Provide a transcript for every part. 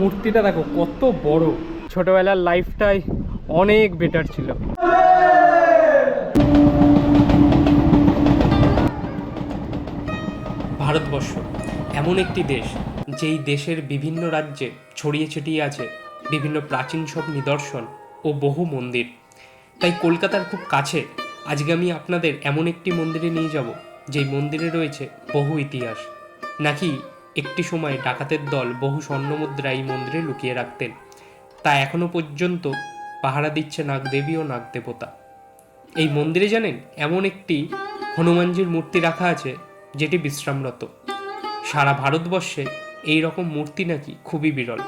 মূর্তিটা দেখো, কত বড়। ছোটবেলার লাইফটাই অনেক বেটার ছিল। ভারতবর্ষ এমন একটি দেশ, যেই দেশের বিভিন্ন রাজ্যে ছড়িয়ে ছিটিয়ে আছে বিভিন্ন প্রাচীন সব নিদর্শন ও বহু মন্দির। তাই কলকাতার খুব কাছে আজকে আমি আপনাদের এমন একটি মন্দিরে নিয়ে যাব, যেই মন্দিরে রয়েছে বহু ইতিহাস। নাকি একটি সময় ডাকাতের দল বহু স্বর্ণমুদ্রা এই মন্দিরে লুকিয়ে রাখতেন। তা এখনও পর্যন্ত পাহারা দিচ্ছে নাগদেবী ও নাগদেবতা। এই মন্দিরে জানেন, এমন একটি হনুমানজির মূর্তি রাখা আছে, যেটি বিশ্রামরত। সারা ভারতবর্ষে এই রকম মূর্তি নাকি খুবই বিরল।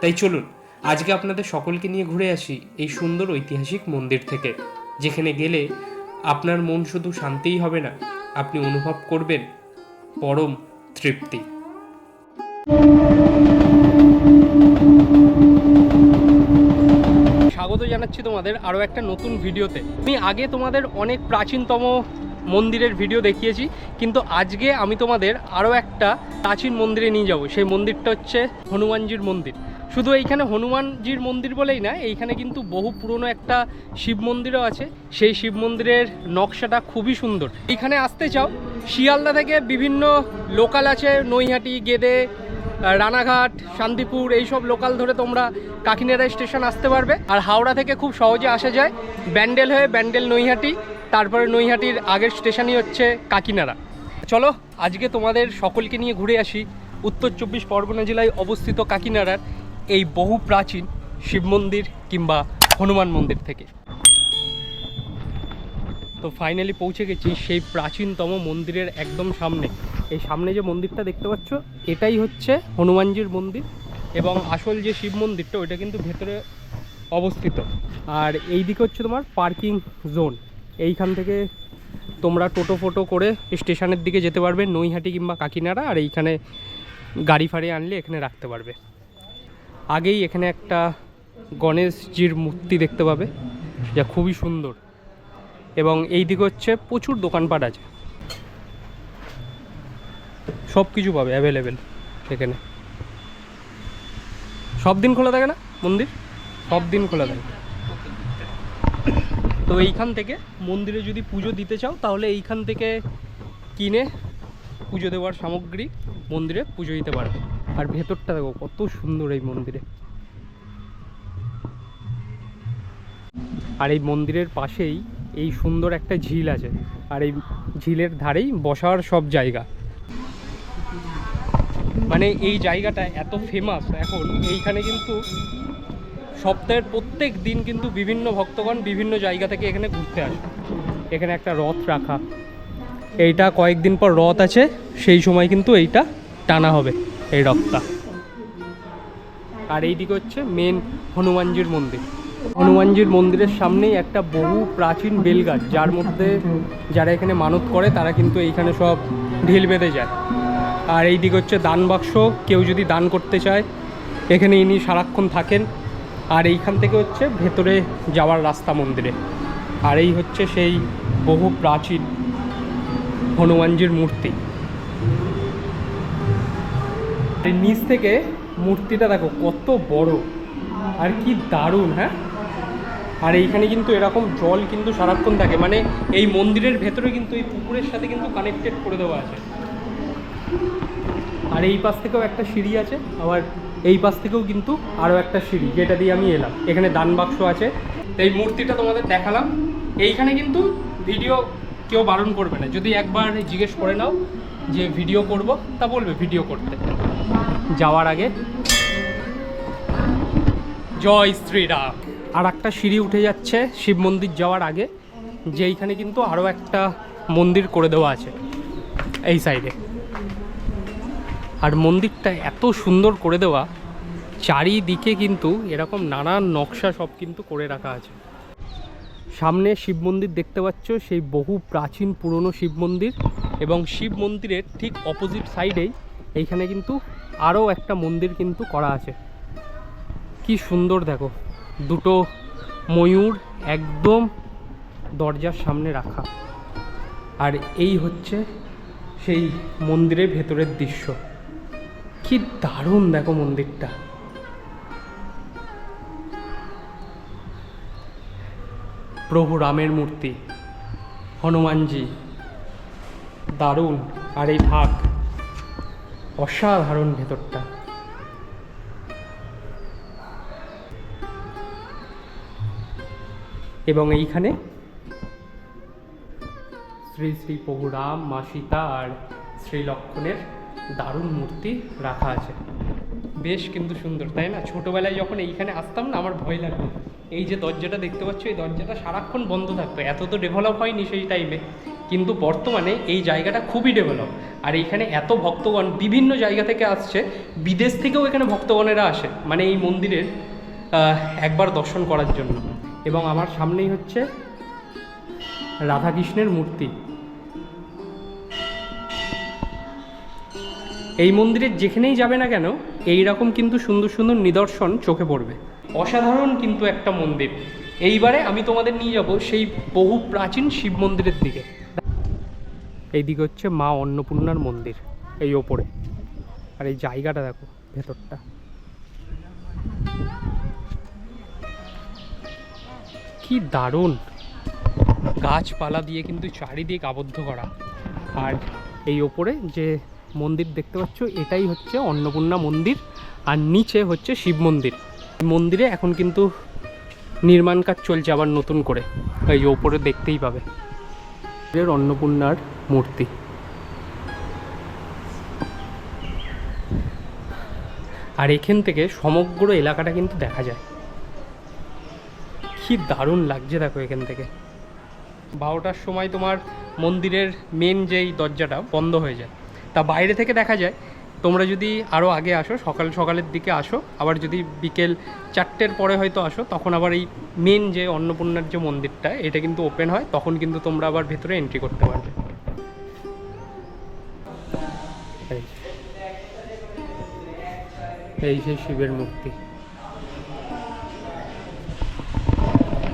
তাই চলুন, আজকে আপনাদের সকলকে নিয়ে ঘুরে আসি এই সুন্দর ঐতিহাসিক মন্দির থেকে, যেখানে গেলে আপনার মন শুধু শান্তিই হবে না, আপনি অনুভব করবেন পরম তৃপ্তি। জানাচ্ছি তোমাদের আরও একটা নতুন ভিডিওতে। আমি আগে তোমাদের অনেক প্রাচীনতম মন্দিরের ভিডিও দেখিয়েছি, কিন্তু আজকে আমি তোমাদের আরও একটা প্রাচীন মন্দিরে নিয়ে যাব। সেই মন্দিরটা হচ্ছে হনুমানজির মন্দির। শুধু এইখানে হনুমানজির মন্দির বলেই না এইখানে কিন্তু বহু পুরনো একটা শিব মন্দিরও আছে। সেই শিব মন্দিরের নকশাটা খুবই সুন্দর। এখানে আসতে চাও, শিয়ালদা থেকে বিভিন্ন লোকাল আছে নৈহাটি, গেদে রানাঘাট, শান্তিপুর, এইসব লোকাল ধরে তোমরা কাকিনাড়া স্টেশন আসতে পারবে। আর হাওড়া থেকে খুব সহজে আসা যায়। ব্যান্ডেল হয়ে ব্যান্ডেল নৈহাটি, তারপরে নৈহাটির আগের স্টেশনই হচ্ছে কাকিনাড়া। চলো, আজকে তোমাদের সকলকে নিয়ে ঘুরে আসি। উত্তর চব্বিশ পরগনা জেলায় অবস্থিত কাকিনাড়ার এই বহু প্রাচীন শিব মন্দির কিংবা হনুমান মন্দির থেকে। তো ফাইনালি পৌঁছে গেছি সেই প্রাচীনতম মন্দিরের একদম সামনে। এই সামনে যে মন্দিরটা দেখতে পাচ্ছ, এটাই হচ্ছে হনুমানজির মন্দির এবং আসল যে শিব মন্দিরটা, ওইটা কিন্তু ভেতরে অবস্থিত। আর এই দিকে হচ্ছে তোমার পার্কিং জোন। এইখান থেকে তোমরা টোটো ফোটো করে স্টেশনের দিকে যেতে পারবে, নৈহাটি কিংবা কাকিনাড়া, আর এইখানে গাড়ি ফাড়ি আনলে এখানে রাখতে পারবে। আগেই এখানে একটা গণেশজির মূর্তি দেখতে পাবে, যা খুবই সুন্দর। এবং এই দিকে হচ্ছে প্রচুর দোকানপাট আছে। সব কিছু পাবে অ্যাভেলেবেল এখানে সব দিন খোলা থাকে না মন্দির? সব দিন খোলা থাকে। তো এইখান থেকে মন্দিরে যদি পুজো দিতে চাও, তাহলে এইখান থেকে কিনে পুজো দেওয়ার সামগ্রী মন্দিরে পুজো দিতে পারবে। আর ভেতরটা দেখো, কত সুন্দর এই মন্দিরে। আর এই মন্দিরের পাশেই এই সুন্দর একটা ঝিল আছে। আর এই ঝিলের ধারেই বসার সব জায়গা। মানে এই জায়গাটা এত ফেমাস এখন, এইখানে কিন্তু সপ্তাহের প্রত্যেক দিন কিন্তু বিভিন্ন ভক্তগণ বিভিন্ন জায়গা থেকে এখানে ঘুরতে আসে। এখানে একটা রথ রাখা। এইটা কয়েকদিন পর রথ আছে, সেই সময় কিন্তু এইটা টানা হবে, এই রথটা। আর এইদিকে হচ্ছে মেন হনুমানজির মন্দির। হনুমানজির মন্দিরের সামনেই একটা বহু প্রাচীন বেলগাছ, যার মধ্যে যারা এখানে মানত করে, তারা কিন্তু এইখানে সব ঢিল বেঁধে যায়। আর এই দিক হচ্ছে দান বাক্স, কেউ যদি দান করতে চায়, এখানে ইনি সারাক্ষণ থাকেন। আর এইখান থেকে হচ্ছে ভেতরে যাওয়ার রাস্তা মন্দিরে। আর এই হচ্ছে সেই বহু প্রাচীন হনুমানজির মূর্তি। নিচ থেকে মূর্তিটা দেখো, কত বড়। আর কি দারুণ হ্যাঁ? আর এইখানে কিন্তু এরকম জল কিন্তু সারাক্ষণ থাকে। মানে এই মন্দিরের ভেতরে কিন্তু এই পুকুরের সাথে কিন্তু কানেক্টেড করে দেওয়া আছে। আর এই পাশ থেকেও একটা সিঁড়ি আছে, আবার এই পাশ থেকেও কিন্তু আরও একটা সিঁড়ি, যেটা দিয়ে আমি এলাম। এখানে দান বাক্স আছে। এই মূর্তিটা তোমাদের দেখালাম। এইখানে কিন্তু ভিডিও কেউ বারণ করবে না। যদি একবার জিজ্ঞেস করে নাও যে ভিডিও করব, তা বলবে ভিডিও করতে। যাওয়ার আগে জয় শ্রীরাম। আর একটা সিঁড়ি উঠে যাচ্ছে শিব মন্দির যাওয়ার আগে, যেইখানে কিন্তু আরও একটা মন্দির করে দেওয়া আছে, এই সাইডে। আর মন্দিরটা এত সুন্দর করে দেওয়া, চারিদিকে কিন্তু এরকম নানান নকশা সব কিন্তু করে রাখা আছে। সামনে শিব মন্দির দেখতে পাচ্ছ, সেই বহু প্রাচীন পুরনো শিব মন্দির এবং শিব মন্দিরের ঠিক অপোজিট সাইডেই এইখানে কিন্তু আরও একটা মন্দির কিন্তু করা আছে। কি সুন্দর দেখো, দুটো ময়ূর একদম দরজার সামনে রাখা। আর এই হচ্ছে সেই মন্দিরের ভেতরের দৃশ্য। কি দারুণ দেখো মন্দিরটা। প্রভু রামের মূর্তি, হনুমানজি, দারুণ, আর এই থাক অসাধারণ ভেতরটা। এবং এইখানে শ্রী শ্রী প্রভু রাম, মা সীতা আর শ্রী লক্ষণের দারুণ মূর্তি রাখা আছে। বেশ কিন্তু সুন্দর, তাই না? ছোটোবেলায় যখন এইখানে আসতাম না, আমার ভয় লাগতো। এই যে দরজাটা দেখতে পাচ্ছ, এই দরজাটা সারাক্ষণ বন্ধ থাকতো। এত তো ডেভেলপ হয়নি সেই টাইমে কিন্তু বর্তমানে এই জায়গাটা খুবই ডেভেলপ আর এইখানে এত ভক্তগণ বিভিন্ন জায়গা থেকে আসছে, বিদেশ থেকেও এখানে ভক্তগণেরা আসে মানে এই মন্দিরের একবার দর্শন করার জন্য। এবং আমার সামনেই হচ্ছে রাধাকৃষ্ণের মূর্তি। এই মন্দিরের যেখানেই যাবে না কেন এই রকম কিন্তু সুন্দর সুন্দর নিদর্শন চোখে পড়বে। অসাধারণ কিন্তু একটা মন্দির। এইবারে আমি তোমাদের নিয়ে যাব সেই বহু প্রাচীন শিব মন্দিরের দিকে। এই দিকে হচ্ছে মা অন্নপূর্ণার মন্দির, এই ওপরে। আর এই জায়গাটা দেখো, ভেতরটা। কি দারুণ! গাছপালা দিয়ে কিন্তু চারিদিক আবদ্ধ করা। আর এই ওপরে যে মন্দির দেখতে পাচ্ছ, এটাই হচ্ছে অন্নপূর্ণা মন্দির, আর নিচে হচ্ছে শিব মন্দির। মন্দিরে এখন কিন্তু নির্মাণ কাজ চলছে আবার নতুন করে, এই যে ওপরে দেখতেই পাবে। অন্নপূর্ণার মূর্তি। আর এখান থেকে সমগ্র এলাকাটা কিন্তু দেখা যায়। কি দারুণ লাগছে দেখো এখান থেকে। বারোটার সময় তোমার মন্দিরের মেন যেই দরজাটা বন্ধ হয়ে যায়। তা বাইরে থেকে দেখা যায়। তোমরা যদি আরও আগে আসো, সকাল, সকালের দিকে আসো, আবার যদি বিকেল চারটের পরে হয়তো আসো, তখন আবার এই মেন যে অন্নপূর্ণার যে মন্দিরটা, এটা কিন্তু ওপেন হয়, তখন কিন্তু তোমরা আবার ভেতরে এন্ট্রি করতে পারবে। এই যে। শিবের মূর্তি।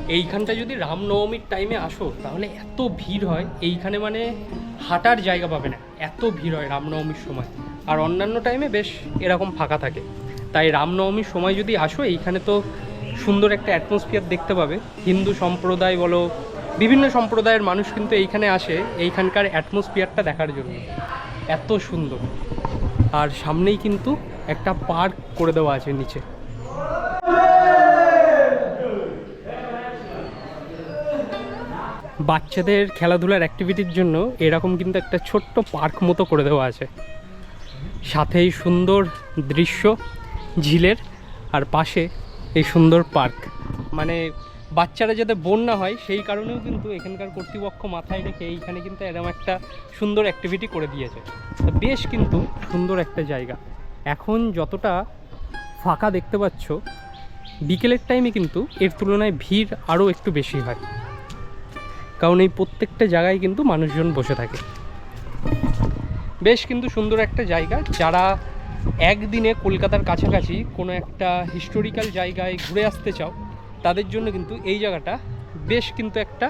এইখানটা যদি রামনবমীর টাইমে আসো, তাহলে এত ভিড় হয়, এইখানে মানে হাঁটার জায়গা পাবে না। এত ভিড় হয় রামনবমীর সময়। আর অন্যান্য টাইমে বেশ এরকম ফাঁকা থাকে। তাই রামনবমীর সময় যদি আসো, এইখানে তো সুন্দর একটা অ্যাটমসফিয়ার দেখতে পাবে। হিন্দু সম্প্রদায় বলো, বিভিন্ন সম্প্রদায়ের মানুষ কিন্তু এইখানে আসে, এইখানকার অ্যাটমসফিয়ারটা দেখার জন্য। এত সুন্দর। আর সামনেই কিন্তু একটা পার্ক করে দেওয়া আছে নিচে। বাচ্চাদের খেলাধুলার অ্যাক্টিভিটির জন্য এরকম কিন্তু একটা ছোট্ট পার্ক মতো করে দেওয়া আছে। সাথেই সুন্দর দৃশ্য, ঝিলের, আর পাশে এই সুন্দর পার্ক মানে বাচ্চারা যাতে বন্যা হয়, সেই কারণেও কিন্তু এখানকার কর্তৃপক্ষ মাথায় রেখে এইখানে কিন্তু এরকম একটা সুন্দর অ্যাক্টিভিটি করে দিয়েছে। বেশ কিন্তু সুন্দর একটা জায়গা। এখন যতটা ফাঁকা দেখতে পাচ্ছ, বিকেলের টাইমে কিন্তু এর তুলনায় ভিড় আরও একটু বেশি হয়। কারণ এই প্রত্যেকটা জায়গায় কিন্তু মানুষজন বসে থাকে। বেশ কিন্তু সুন্দর একটা জায়গা। যারা একদিনে কলকাতার কাছাকাছি কোনো একটা হিস্টোরিক্যাল জায়গায় ঘুরে আসতে চাও, তাদের জন্য কিন্তু এই জায়গাটা বেশ কিন্তু একটা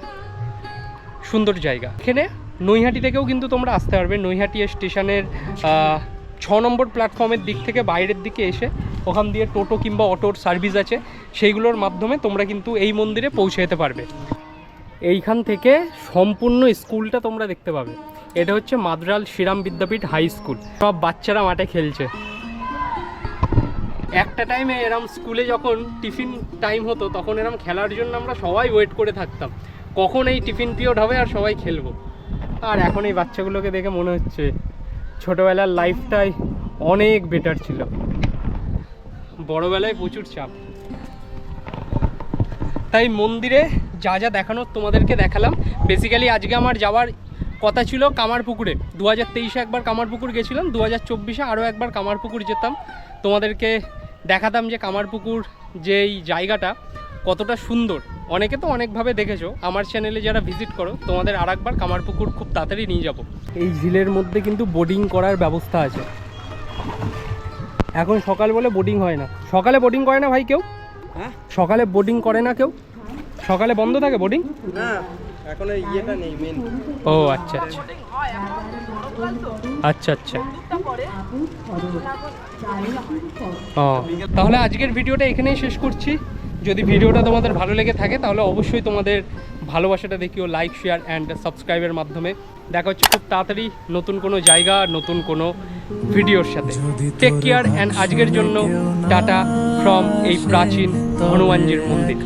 সুন্দর জায়গা। এখানে নৈহাটি থেকেও কিন্তু তোমরা আসতে পারবে। নৈহাটি স্টেশনের ছ নম্বর প্ল্যাটফর্মের দিক থেকে বাইরের দিকে এসে ওখান দিয়ে টোটো কিংবা অটোর সার্ভিস আছে। সেইগুলোর মাধ্যমে তোমরা কিন্তু এই মন্দিরে পৌঁছে যেতে পারবে। এইখান থেকে সম্পূর্ণ স্কুলটা তোমরা দেখতে পাবে। এটা হচ্ছে মাদ্রাল শ্রীরাম বিদ্যাপীঠ হাই স্কুল। সব বাচ্চারা মাঠে খেলছে। একটা টাইমে এরম স্কুলে যখন টিফিন টাইম হতো, তখন এরম খেলার জন্য আমরা সবাই ওয়েট করে থাকতাম। কখন এই টিফিন পিরিয়ড হবে আর সবাই খেলব। আর এখন এই বাচ্চাগুলোকে দেখে মনে হচ্ছে ছোটোবেলার লাইফটাই অনেক বেটার ছিল। বড়বেলায় প্রচুর চাপ। তাই মন্দিরে যা যা দেখানোর তোমাদেরকে দেখালাম। বেসিক্যালি আজকে আমার যাওয়ার কথা ছিল কামারপুকুরে। দু হাজার তেইশে একবার কামারপুকুর গেছিলাম দু হাজার চব্বিশে আরও একবার কামারপুকুর যেতাম। তোমাদেরকে দেখাতাম যে কামারপুকুর যেই জায়গাটা কতটা সুন্দর। অনেকে তো অনেকভাবে দেখেছ আমার চ্যানেলে যারা ভিজিট করো তোমাদের আর একবার কামারপুকুর খুব তাড়াতাড়ি নিয়ে যাব। এই ঝিলের মধ্যে কিন্তু বোটিং করার ব্যবস্থা আছে। এখন সকাল বলে বোটিং হয় না। সকালে বোটিং করে না ভাই কেউ? হ্যাঁ? সকালে বোটিং করে না কেউ? সকালে বন্ধ থাকে বোটিং না এখন ওই ইয়েটা নেই মেন ও আচ্ছা আচ্ছা। আচ্ছা আচ্ছা। ও তাহলে আজকের ভিডিওটা এখানেই শেষ করছি। যদি ভিডিওটা তোমাদের ভালো লেগে থাকে তাহলে অবশ্যই তোমাদের ভালোবাসাটা দেখিও লাইক শেয়ার অ্যান্ড সাবস্ক্রাইবের মাধ্যমে। দেখা হচ্ছে খুব তাড়াতাড়ি নতুন কোনো জায়গা নতুন কোনো ভিডিওর সাথে। টেক কেয়ার অ্যান্ড আজকের জন্য টাটা ফ্রম এই প্রাচীন হনুমানজির মন্দির।